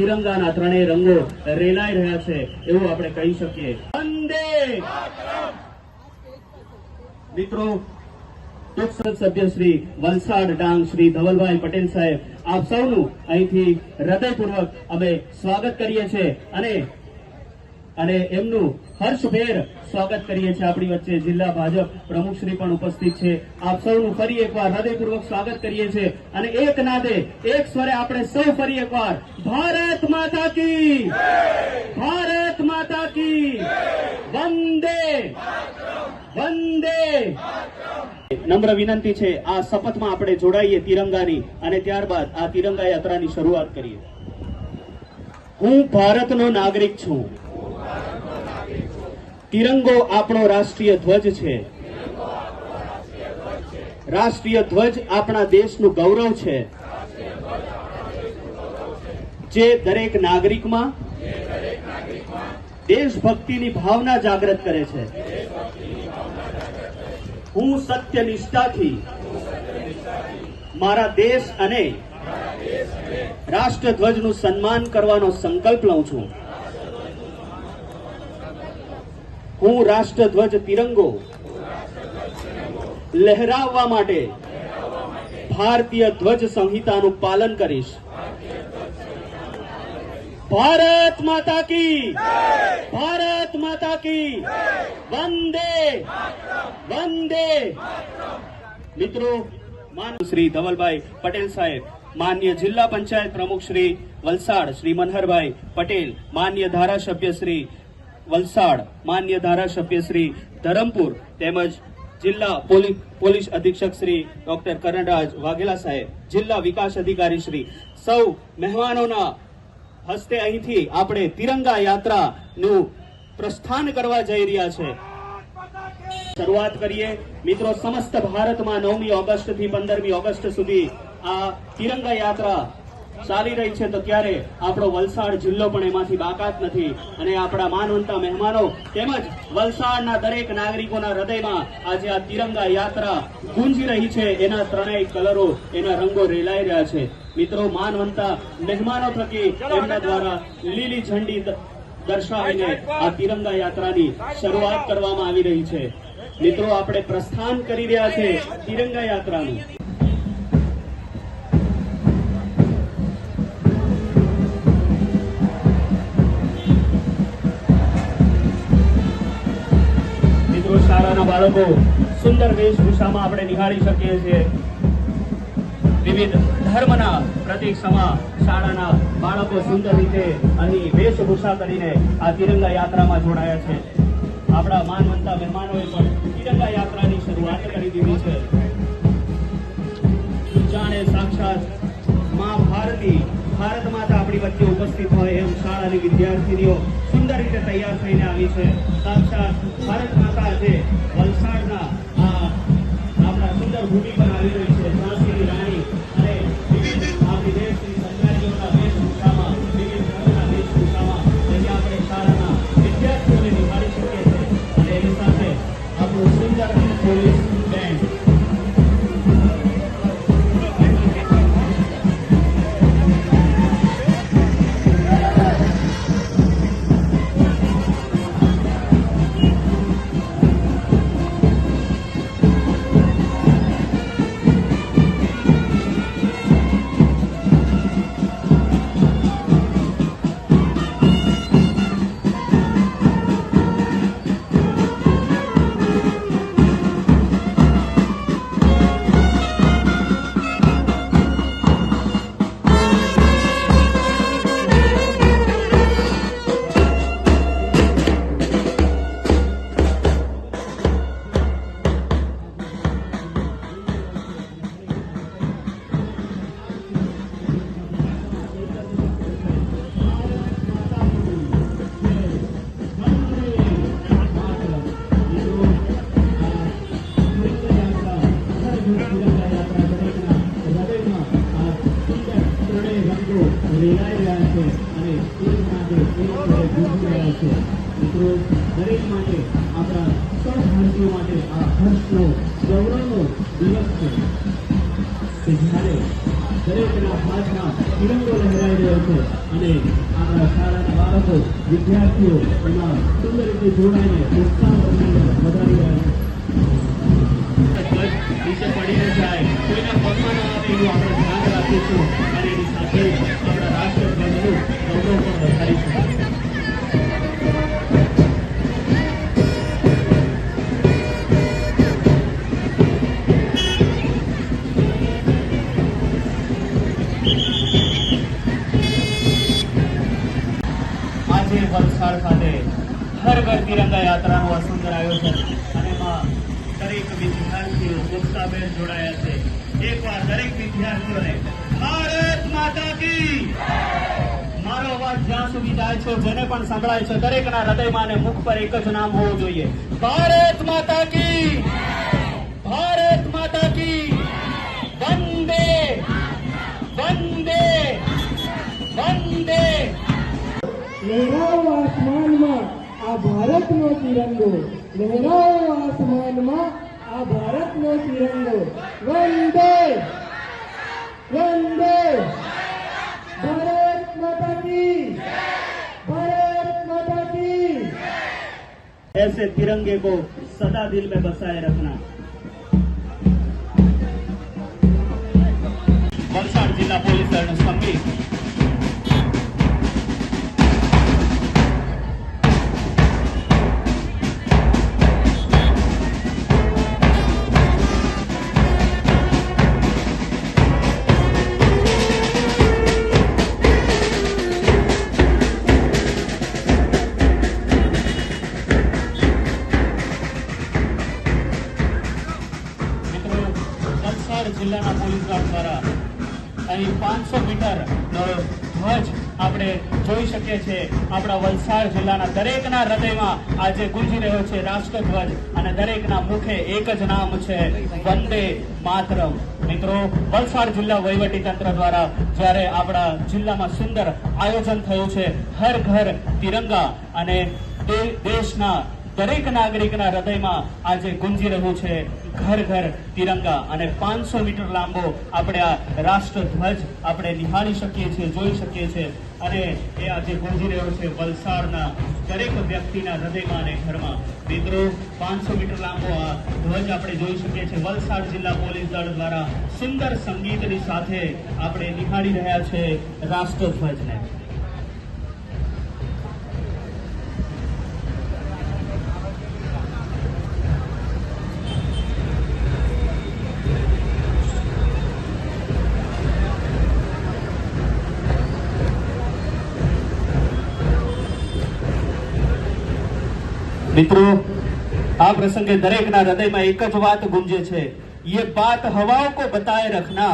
તિરંગાના ત્રણેય રંગો રેલાઈ રહ્યા છે, એવું આપણે કહી શકીએ. વંદે મિત્રો લોકસભા સભ્ય શ્રી વલસાડ ડાંગ શ્રી ધવલભાઈ પટેલ સાહેબ, આપ સૌનું અહીંથી હૃદયપૂર્વક અમે સ્વાગત કરીએ છીએ અને અને એમનું હર્ષભેર સ્વાગત કરીએ છીએ આપણી વચ્ચે જિલ્લા ભાજપ પ્રમુખશ્રી પણ ઉપસ્થિત છે. આપ સૌનું ફરી એકવાર હૃદયપૂર્વક સ્વાગત કરીએ છીએ. અને એક નાદે, એક સ્વરે આપણે સૌ ફરી એકવાર, ભારત માતા કી ભારત માતા કી વંદે વંદે નમ્ર વિનંતી છે, આ શપથમાં આપણે જોડાઈએ તિરંગાની અને ત્યારબાદ આ તિરંગા યાત્રાની શરૂઆત કરીએ. હું ભારતનો નાગરિક છું. તિરંગો આપણો રાષ્ટ્રીય ધ્વજ છે. રાષ્ટ્રીય ધ્વજ આપણા દેશનું ગૌરવ છે. જે દરેક નાગરિકમાં દેશભક્તિની ભાવના જાગૃત કરે છે. હું સત્ય નિષ્ઠાથી મારા દેશ અને રાષ્ટ્રધ્વજનું સન્માન કરવાનો સંકલ્પ લઉં છું. હું રાષ્ટ્રધ્વજ તિરંગો લહેરાવવા માટે ભારતીય ધ્વજ સંહિતાનું પાલન કરીશ. ભારત માતા કી ભારત માતા કી વંદે વંદે. મિત્રો, માનવ શ્રી ધવલભાઈ પટેલ સાહેબ, માન્ય જિલ્લા પંચાયત પ્રમુખ શ્રી વલસાડ શ્રી મનહરભાઈ પટેલ, માન્ય ધારાસભ્ય શ્રી વલસાડ માન્ય ધારાસભ્ય શ્રી ધરમપુર તેમજ જિલ્લા પોલી- પોલીસ અધિક્ષક શ્રી ડોક્ટર કરણરાજ વાઘેલા સાહેબ, જિલ્લા વિકાસ અધિકારી શ્રી. સૌ મહેમાનોના હસ્તે અહીંથી આપણે તિરંગા યાત્રાનું પ્રસ્થાન કરવા જઈ રહ્યા છે. શરૂઆત કરીએ. મિત્રો, સમસ્ત ભારતમાં નવમી ઓગસ્ટથી પંદરમી ઓગસ્ટ સુધી આ તિરંગા યાત્રા ચાલી રહી છે તો ત્યારે આપણો વલસાડ જિલ્લો પણ એમાંથી બાકાત નથી. અને આપણા માનવંતા મહેમાનો તેમજ વલસાડના દરેક નાગરિકોના હૃદયમાં આજે આ તિરંગા યાત્રા ગુંજી રહી છે. એના ત્રણેય કલરો એના રંગો રેલાઈ રહ્યા છે. મિત્રો, માનવંતા મહેમાનો થકી એમના દ્વારા લીલી ઝંડી દર્શાવીને આ તિરંગા યાત્રાની શરૂઆત કરવામાં આવી રહી છે. મિત્રો, આપણે પ્રસ્થાન કરી રહ્યા છે તિરંગા યાત્રાનું. બાળકો સુંદર વેશભૂષામાં આપણે નિહાળી શકીએ છીએ. વિવિધ ધર્મના પ્રતિક સમા શાળાના બાળકો સુંદર રીતે અહીં વેશભૂષા કરીને આ તિરંગા યાત્રામાં જોડાયા છે. આપણા માનવંતા મહેમાનોએ પણ તિરંગા યાત્રાની શરૂઆત કરી દીધી છે. જાણે સાક્ષાત મા ભારતી ભારત માતા આપણી વચ્ચે ઉપસ્થિત હોય એમ શાળાની વિદ્યાર્થીનીઓ સુંદર રીતે તૈયાર થઈને આવી છે. સાક્ષાત ભારત માતા છે દિવસ છે જ્યારે દરેકના હાથમાં તિરંગો લહેરાઈ રહ્યો છે અને આપણા શાળાના બાળકો વિદ્યાર્થીઓ એમાં સુંદર રીતે જોડાઈને ઉત્સાહ વધારી રહ્યા પડી ન જાય કોઈના ધ્યાન રાખીશું આજે વલસાડ ખાતે હર ઘર તિરંગા યાત્રાનું આ આયોજન અને એમાં દરેક વિદ્યાર્થીઓ ઉત્સાહભેર જોડાયા છે. એકવાર દરેક વિદ્યાર્થીઓને ભારત માતા કી! મારો અવાજ જ્યાં સુધી જાય છે જેને પણ સંભળાય છે, દરેકના હૃદયમાં અને મુખ પર એક જ નામ હોવું જોઈએ. ભારત માતા કી! ભારત માતા કી! વંદે! વંદે! વંદે! લહેરાવો આસમાનમાં આ ભારતનો તિરંગો લહેરાવો આસમાનમાં આ ભારતનો તિરંગો વંદે વંદે ભારત માતા કી ભારત માતા કી ऐसे तिरंगे को सदा दिल में बसाए रखना વલસાડ જિલ્લા પોલીસ દળનું સંમિત જિલ્લાના પોલીસ ગાર્ડ દ્વારા અહીં પાંચસો મીટર નો ધ્વજ આપણે જોઈ શકીએ છીએ. આપણા વલસાડ જિલ્લાના દરેકના હૃદયમાં આજે ગુંજી રહ્યો છે રાષ્ટ્રધ્વજ અને દરેકના મુખે એક જ નામ છે વંદે માતરમ. મિત્રો, વલસાડ જિલ્લા વહીવટી તંત્ર દ્વારા જ્યારે આપણા જિલ્લામાં સુંદર આયોજન થયું છે, હર ઘર તિરંગા અને દેશના દરેક નાગરિકના હૃદયમાં આજે ગુંજી રહ્યું છે. ઘર ઘર તિરંગા અને પાંચસો મીટર લાંબો આપણે આ રાષ્ટ્રધ્વજ આપણે નિહાળી શકીએ છીએ, જોઈ શકીએ છીએ. અને એ આજે ગુંજી રહ્યો છે વલસાડના દરેક વ્યક્તિના હૃદયમાં અને ઘરમાં. મિત્રો, પાંચસો મીટર લાંબો આ ધ્વજ આપણે જોઈ શકીએ છીએ. વલસાડ જિલ્લા પોલીસ દળ દ્વારા સુંદર સંગીતની સાથે આપણે નિહાળી રહ્યા છે રાષ્ટ્રધ્વજને. મિત્રો આ પ્રસંગે દરેકના હૃદયમાં એક જ વાત ગુંજે છે ये बात हवाओं को बताए रखना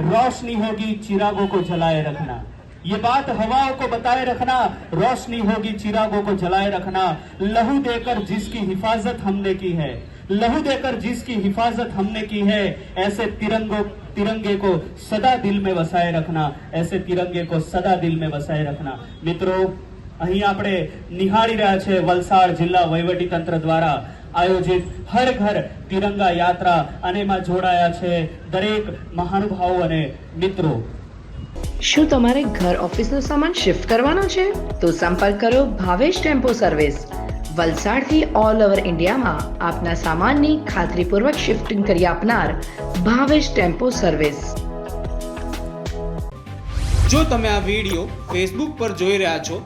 रोशनी होगी चिरागों को जलाए रखना ये बात हवाओं को बताए रखना रोशनी होगी चिरागों को जलाए रखना लहू देकर जिसकी हिफाजत हमने की है लहू देकर जिसकी हिफाजत हमने की है ऐसे तिरंगों तिरंगे को सदा दिल में वसाए रखना ऐसे तिरंगे को सदा दिल में वसाए रखना મિત્રો અહીં આપણે નિહાળી રહ્યા છે વલસાડ જિલ્લા વહીવટી તંત્ર દ્વારા આયોજિત હર ઘર તિરંગા યાત્રા અને એમાં જોડાયા છે દરેક મહાનુભાવો અને મિત્રો. શું તમારે ઘર ઓફિસનો સામાન શિફ્ટ કરવાનો છે? તો સંપર્ક કરો ભાવેશ ટેમ્પો સર્વિસ. વલસાડથી ઓલ ઓવર ઇન્ડિયામાં આપના સામાનની ખાતરીપૂર્વક શિફ્ટિંગ કરી આપનાર ભાવેશ ટેમ્પો સર્વિસ. જો તમે આ વીડિયો ફેસબુક પર જોઈ રહ્યા છો